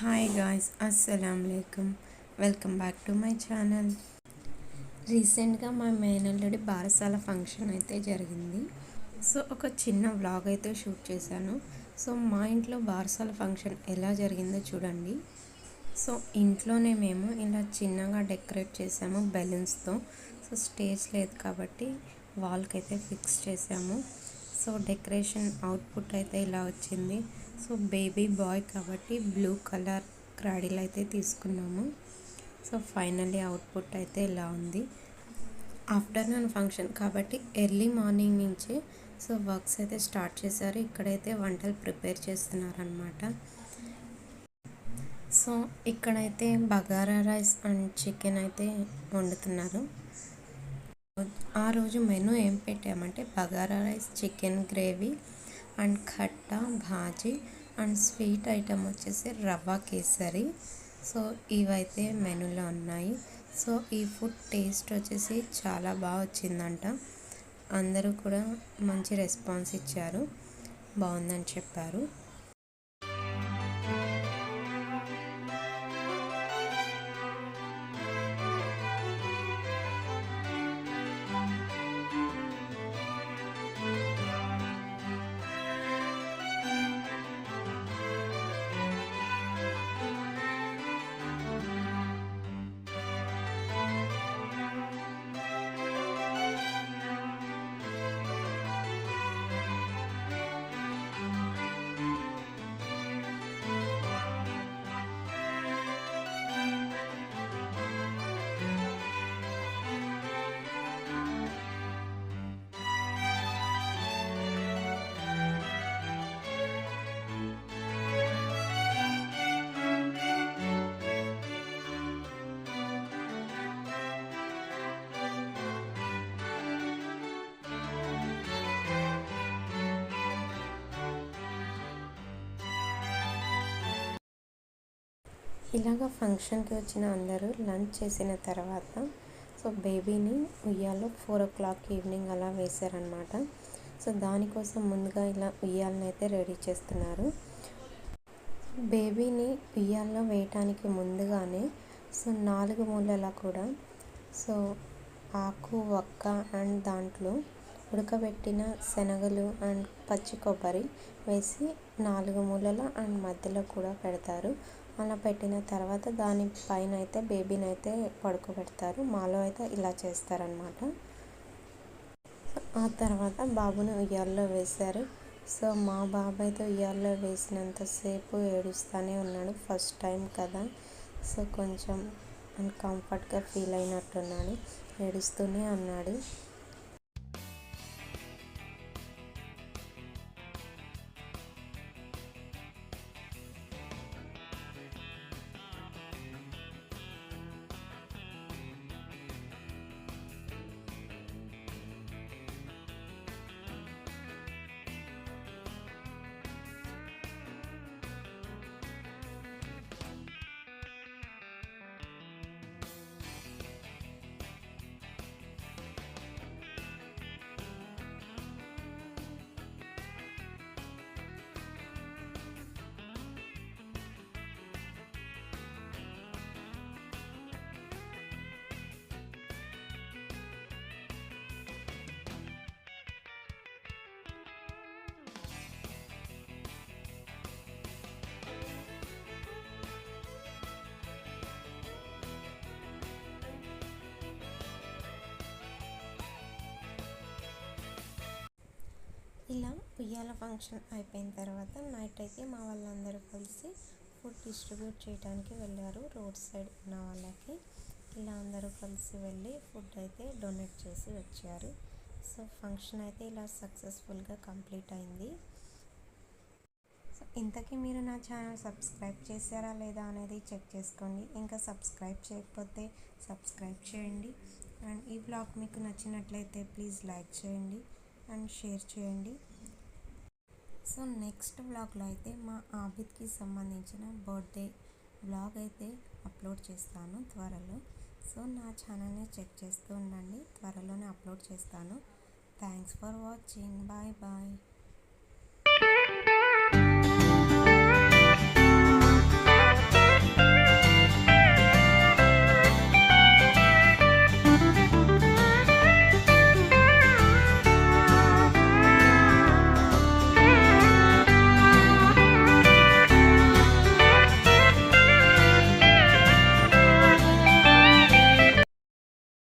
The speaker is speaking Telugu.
హాయ్ గాయ్స్ అస్సలం లేకమ్ welcome back to my channel రీసెంట్గా మా మేనల్లుడి బారసాల ఫంక్షన్ అయితే జరిగింది. సో ఒక చిన్న వ్లాగ్ అయితే షూట్ చేశాను. సో మా ఇంట్లో బారసాల ఫంక్షన్ ఎలా జరిగిందో చూడండి. సో ఇంట్లోనే మేము ఇలా చిన్నగా డెకరేట్ చేసాము బెలూన్స్తో సో స్టేజ్ లేదు కాబట్టి వాల్కి అయితే ఫిక్స్ చేసాము సో డెకరేషన్ అవుట్పుట్ అయితే ఇలా వచ్చింది. సో బేబీ బాయ్ కాబట్టి బ్లూ కలర్ క్రాడీలు అయితే తీసుకున్నాము. సో ఫైనల్లీ అవుట్పుట్ అయితే ఇలా ఉంది? ఆఫ్టర్నూన్ ఫంక్షన్ కాబట్టి ఎర్లీ మార్నింగ్ నుంచే సో వర్క్స్ అయితే స్టార్ట్ చేశారు. ఇక్కడైతే వంటలు ప్రిపేర్ చేస్తున్నారనమాట సో ఇక్కడైతే బగారా రైస్ అండ్ చికెన్ అయితే వండుతున్నారు. ఆ రోజు మెనూ ఏం పెట్టామంటే bagara rice chicken gravy and khatta bhaji and sweet item వచ్చేసి రవ్వ కేసరి. సో ఇవైతే మెనూలో ఉన్నాయి. సో ఈ ఫుడ్ టేస్ట్ వచ్చేసి చాలా బాగా వచ్చిందంట. అందరూ కూడా మంచి రెస్పాన్స్ ఇచ్చారు. బాగుందని చెప్పారు. ఇలాగ ఫంక్షన్కి వచ్చిన అందరూ లంచ్ చేసిన తర్వాత సో బేబీని ఉయ్యాలో ఫోర్ ఓ క్లాక్ ఈవినింగ్ అలా వేశారనమాట సో దానికోసం ముందుగా ఇలా ఉయ్యాలను అయితే రెడీ చేస్తున్నారు. బేబీని ఉయ్యాల్లో వేయటానికి ముందుగానే సో నాలుగు మూలలా కూడా సో ఆకు వక్క అండ్ దాంట్లో ఉడకబెట్టిన శనగలు అండ్ పచ్చి కొబ్బరి వేసి నాలుగు మూలల అండ్ మధ్యలో కూడా పెడతారు. అలా పెట్టిన తర్వాత దాని పైన అయితే బేబీని అయితే పడుకోబెడతారు. మాలో అయితే ఇలా చేస్తారనమాట ఆ తర్వాత బాబుని ఉయ్యాల్లో వేశారు. సో మా బాబు అయితే ఉయ్యాల్లో వేసినంతసేపు ఏడుస్తూనే ఉన్నాడు. ఫస్ట్ టైం కదా. సో కొంచెం అన్కంఫర్ట్గా ఫీల్ అయినట్టున్నాడు. ఏడుస్తూనే అన్నాడు ఇలా ఉయ్యాల ఫంక్షన్ అయిపోయిన తర్వాత నైట్ అయితే మా వాళ్ళందరూ కలిసి ఫుడ్ డిస్ట్రిబ్యూట్ చేయడానికి వెళ్ళారు. రోడ్ సైడ్ ఉన్న వాళ్ళకి ఇలా అందరూ కలిసి వెళ్ళి ఫుడ్ అయితే డొనేట్ చేసి వచ్చారు. సో ఫంక్షన్ అయితే ఇలా సక్సెస్ఫుల్గా కంప్లీట్ అయింది. సో ఇంతకీ మీరు నా ఛానల్ సబ్స్క్రైబ్ చేశారా లేదా అనేది చెక్ చేసుకోండి. ఇంకా సబ్స్క్రైబ్ చేయకపోతే సబ్స్క్రైబ్ చేయండి. అండ్ ఈ బ్లాగ్ మీకు నచ్చినట్లయితే ప్లీజ్ లైక్ చేయండి. అండ్ షేర్ చేయండి. సో నెక్స్ట్ బ్లాగ్లో అయితే మా ఆబిద్కి సంబంధించిన బర్త్డే బ్లాగ్ అయితే అప్లోడ్ చేస్తాను త్వరలో. సో నా ఛానల్ని చెక్ చేస్తూ ఉండండి. త్వరలోనే అప్లోడ్ చేస్తాను. Thanks for watching. Bye bye.